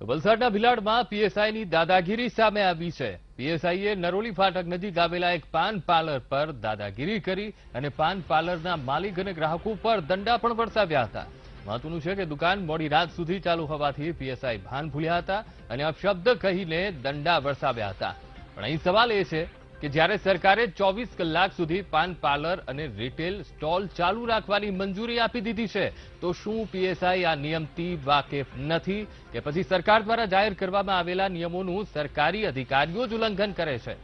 તો વલસાડના ભિલાડમાં પીએસઆઈની દાદાગીરી સામે આવી છે. પીએસઆઈએ નરોલી ફાટક નજીક આવેલા એક પાન પાર્લર પર દાદાગીરી કરી અને પાન પાર્લરના માલિક અને ગ્રાહકો પર દંડા પણ વરસાવ્યા હતા. મહત્વનું છે કે દુકાન મોડી રાત સુધી ચાલુ હોવાથી પીએસઆઈ ભાન ભૂલ્યા હતા અને અપશબ્દ કહીને દંડા વરસાવ્યા હતા. પણ અહીં સવાલ એ છે કે જ્યારે સરકારે ચોવીસ કલાક સુધી પાન પાર્લર અને રિટેલ સ્ટોલ ચાલુ રાખવાની મંજૂરી આપી દીધી છે, તો શું પીએસઆઈ આ નિયમથી વાકેફ નથી કે પછી સરકાર દ્વારા જાહેર કરવામાં આવેલા નિયમોનું સરકારી અધિકારીઓ જ ઉલ્લંઘન કરે છે?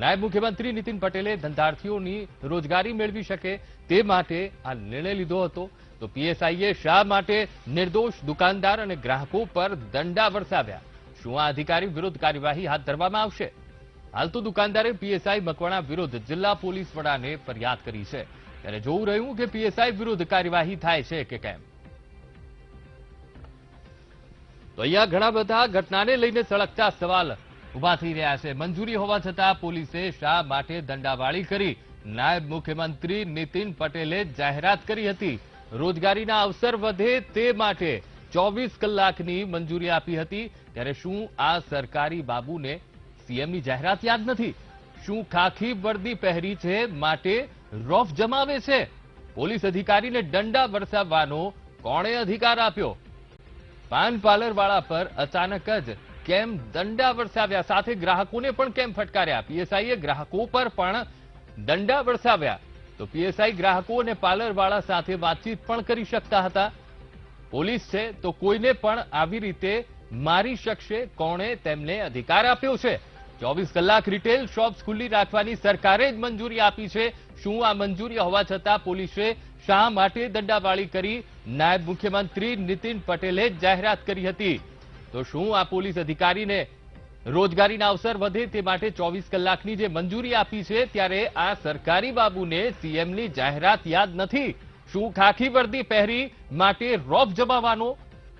નાયબ મુખ્યમંત્રી નીતિન પટેલે ધંધાર્થીઓની રોજગારી મેળવી શકે તે માટે આ નિર્ણય લીધો હતો. તો પીએસઆઈએ શા માટે નિર્દોષ દુકાનદાર અને ગ્રાહકો પર દંડા વરસાવ્યા? શું આ અધિકારી વિરુદ્ધ કાર્યવાહી હાથ ધરવામાં આવશે? હાલ તો દુકાનદારે પીએસઆઈ મકવાણા વિરુદ્ધ જિલ્લા પોલીસ વડાને ફરિયાદ કરી છે. ત્યારે જોવું રહ્યું કે પીએસઆઈ વિરુદ્ધ કાર્યવાહી થાય છે કે કેમ? તો અહીંયા ઘણા બધા ઘટનાને લઈને સળગતા સવાલ ઊભા થઈ રહ્યા છે. મંજૂરી હોવા છતાં પોલીસે શા માટે દંડાવાળી કરી? નાયબ મુખ્યમંત્રી નીતિન પટેલે જાહેરાત કરી હતી, રોજગારીના અવસર વધે તે માટે ચોવીસ કલાકની મંજૂરી આપી હતી. ત્યારે શું આ સરકારી બાબુને સીએમની જાહેરાત યાદ નથી. શું ખાખી વર્દી પહેરી છે માટે રોફ જમાવે છે? પોલીસ અધિકારીને દંડા વરસાવવાનો કોણે અધિકાર આપ્યો? પાન પાર્લર પર અચાનક જ કેમ દંડા વરસાવ્યા? સાથે ગ્રાહકોને પણ કેમ ફટકાર્યા? પીએસઆઈએ ગ્રાહકો પર પણ દંડા વરસાવ્યા. તો પીએસઆઈ ગ્રાહકો અને પાર્લર વાળા સાથે વાતચીત પણ કરી શકતા હતા. પોલીસ છે તો કોઈને પણ આવી રીતે મારી શકશે? કોણે તેમને અધિકાર આપ્યો છે? ચોવીસ કલાક રિટેલ શોપ્સ ખુલ્લી રાખવાની સરકારે જ મંજૂરી આપી છે. શું આ મંજૂરી હોવા છતાં પોલીસે શા માટે દંડાવાળી કરી? નાયબ મુખ્યમંત્રી નીતિન પટેલે જાહેરાત કરી હતી. તો શું આ પોલીસ અધિકારીને રોજગારીના અવસર વધે તે માટે ચોવીસ કલાકની જે મંજૂરી આપી છે ત્યારે આ સરકારી બાબુને સીએમની જાહેરાત યાદ નથી. શું ખાખી વર્દી પહેરી માટે રોફ જમાવવાનો,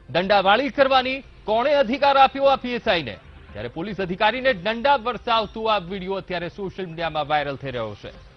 દંડાવાળી કરવાની કોણે અધિકાર આપ્યો આ પીએસઆઈને? ત્યારે પોલીસ અધિકારીને દંડા વરસાવતું આ વીડિયો અત્યારે સોશિયલ મીડિયામાં વાયરલ થઈ રહ્યો છે.